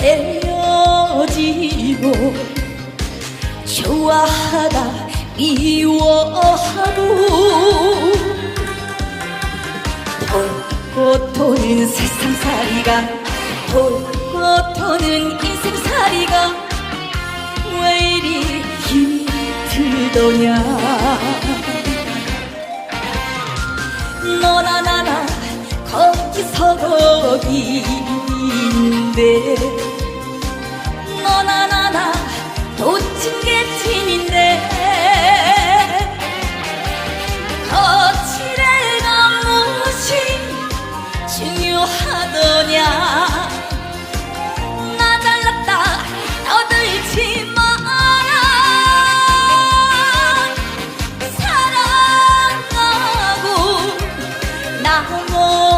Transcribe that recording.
헤어지고 좋아하다 미워하고 돌고 도는 세상살이가 돌고 도는 인생살이가 왜 이리 힘이 들더냐. 너나 나나 거기서 거기인데 건 하나나 도친 게 진인데. 거칠애가 무엇이 중요하더냐. 나 잘났다. 떠들지 마라 사랑하고 나 뭐.